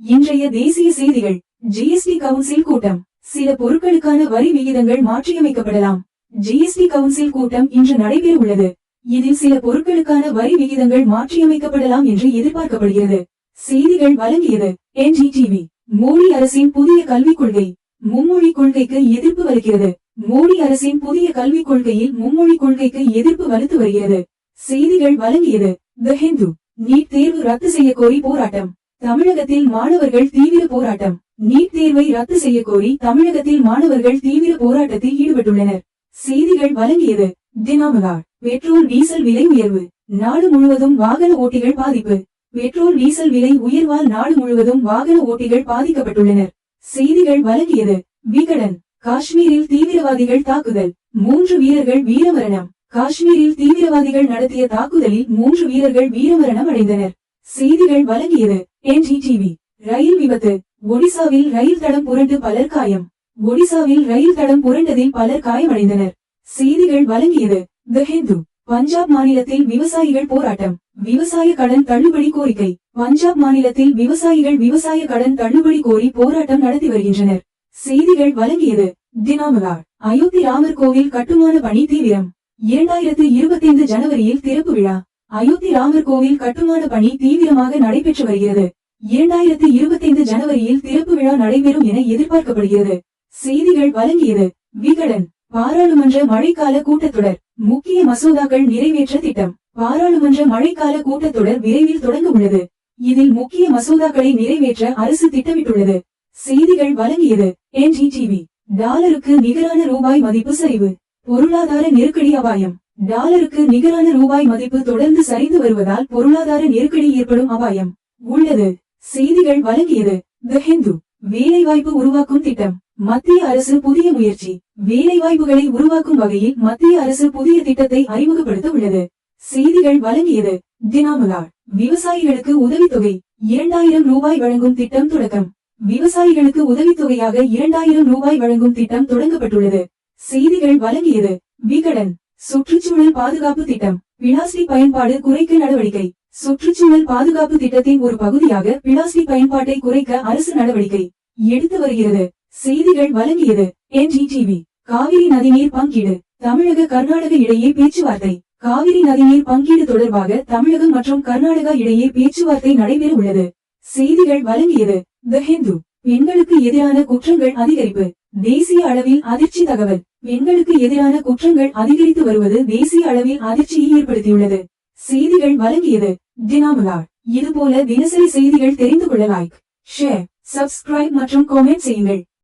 இன்றைய தேசிய செய்திகள் ஜிஎஸ்டி கவுன்சில் கூட்டம். சில பொருட்களுக்கான வரி விகிதங்கள் மாற்றியமைக்கப்படலாம். ஜிஎஸ்டி கவுன்சில் கூட்டம் இன்று நடைபெற உள்ளது இதில் சில பொருட்களுக்கான வரி விகிதங்கள் மாற்றியமைக்கப்படலாம் என்று எதிர்பார்க்கப்படுகிறது. செய்திகள் வழங்கியது என்ஜிடிவி மோடி அரசின் புதிய கல்விக் கொள்கை. மும்மொழி கொள்கைக்கு எதிர்ப்பு வருகிறது. மோடி அரசின் புதிய கல்விக் கொள்கையில் மும்மொழி கொள்கைக்கு எதிர்ப்பு வலுத்து வருகிறது. செய்திகள் வழங்கியது த ஹிந்து நீட் தேர்வு ரத்து செய்ய கோரி போராட்டம். தமிழகத்தில் மாணவர்கள் தீவிர போராட்டம். நீட் தேர்வை ரத்து செய்ய கோரி தமிழகத்தில் மாணவர்கள் தீவிர போராட்டத்தில் ஈடுபட்டுள்ளனர். செய்திகள் வழங்கியது தினமலார் பெட்ரோல் டீசல் விலை உயர்வு. நாடு முழுவதும் வாகன ஓட்டிகள் பாதிப்பு. பெட்ரோல் டீசல் விலை உயர்வால் நாடு முழுவதும் வாகன ஓட்டிகள் பாதிக்கப்பட்டுள்ளனர். செய்திகள் வழங்கியது விகடன். காஷ்மீரில் தீவிரவாதிகள் தாக்குதல். மூன்று வீரர்கள் வீரமரணம். காஷ்மீரில் தீவிரவாதிகள் நடத்திய தாக்குதலில் மூன்று வீரர்கள் வீரமரணம் அடைந்தனர். செய்திகள் வழங்கியது என்டிடிவி ரயில் விபத்து. ஒடிசாவில் ரயில் தடம் புரண்டு பலர் காயம். ஒடிசாவில் ரயில் தடம் புரண்டதில் பலர் காயமடைந்தனர். செய்திகள் வழங்கியது த ஹிந்து பஞ்சாப் மாநிலத்தில் விவசாயிகள் போராட்டம். விவசாய கடன் தள்ளுபடி கோரிக்கை. பஞ்சாப் மாநிலத்தில் விவசாயிகள் விவசாய கடன் தள்ளுபடி கோரி போராட்டம் நடத்தி வருகின்றனர். செய்திகள் வழங்கியது தினாமலார் அயோத்தி ராமர் கோவில் கட்டுமான பணி தீவிரம். இரண்டாயிரத்து இருபத்தைந்து ஜனவரியில் திறப்பு விழா. அயோத்தி ராமர் கோவில் கட்டுமான பணி தீவிரமாக நடைபெற்று வருகிறது. இரண்டாயிரத்து இருபத்தைந்து ஜனவரியில் திறப்பு விழா நடைபெறும் என எதிர்பார்க்கப்படுகிறது. செய்திகள் வழங்கியது விகடன் பாராளுமன்ற மழைக்கால கூட்டத்தொடர் முக்கிய மசோதாக்கள் நிறைவேற்ற திட்டம். பாராளுமன்ற மழைக்கால கூட்டத்தொடர் விரைவில் தொடங்க உள்ளது இதில் முக்கிய மசோதாக்களை நிறைவேற்ற அரசு திட்டமிட்டுள்ளது. செய்திகள் வழங்கியது என்டிடிவி டாலருக்கு நிகரான ரூபாய் மதிப்பு சரிவு. பொருளாதார நெருக்கடி அபாயம். டாலருக்கு நிகரான ரூபாய் மதிப்பு தொடர்ந்து சரிந்து வருவதால் பொருளாதார நெருக்கடி ஏற்படும் அபாயம். உள்ளது. செய்திகள் வழங்கியது. த ஹிந்து. வேலைவாய்ப்பு உருவாக்கும் திட்டம். மத்திய அரசு புதிய முயற்சி. வேலைவாய்ப்புகளை உருவாக்கும் வகையில் மத்திய அரசு புதிய திட்டத்தை அறிமுகப்படுத்த உள்ளது. செய்திகள் வழங்கியது. தினாமலார். விவசாயிகளுக்கு உதவித்தொகை. இரண்டாயிரம் ரூபாய் வழங்கும் திட்டம் தொடக்கம். விவசாயிகளுக்கு உதவித்தொகையாக இரண்டாயிரம் ரூபாய் வழங்கும் திட்டம் தொடங்கப்பட்டுள்ளது. செய்திகள் வழங்கியது. விகடன். சுற்றுச்சூழல் பாதுகாப்பு திட்டம் பிளாஸ்டிக் பயன்பாடு குறைக்க நடவடிக்கை. சுற்றுச்சூழல் பாதுகாப்பு திட்டத்தின் ஒரு பகுதியாக பிளாஸ்டிக் பயன்பாட்டை குறைக்க அரசு நடவடிக்கை. எடுத்து வருகிறது. செய்திகள் வழங்கியது என்டிடிவி காவிரி நதிநீர் பங்கீடு தமிழக கர்நாடக இடையே பேச்சுவார்த்தை. காவிரி நதிநீர் பங்கீடு தொடர்பாக தமிழகம் மற்றும் கர்நாடகா இடையே பேச்சுவார்த்தை நடைபெற உள்ளது. செய்திகள் வழங்கியது த ஹிந்து பெண்களுக்கு எதிரான குற்றங்கள் அதிகரிப்பு. தேசிய அளவில் அதிர்ச்சி தகவல். பெண்களுக்கு எதிரான குற்றங்கள் அதிகரித்து வருவது தேசிய அளவில் அதிர்ச்சியை ஏற்படுத்தியுள்ளது. செய்திகள் வழங்கியது தினாமுலா இதுபோல தினசரி செய்திகள் தெரிந்து கொள்ள லைக் ஷேர் சப்ஸ்கிரைப் மற்றும் காமெண்ட் செய்யுங்கள்.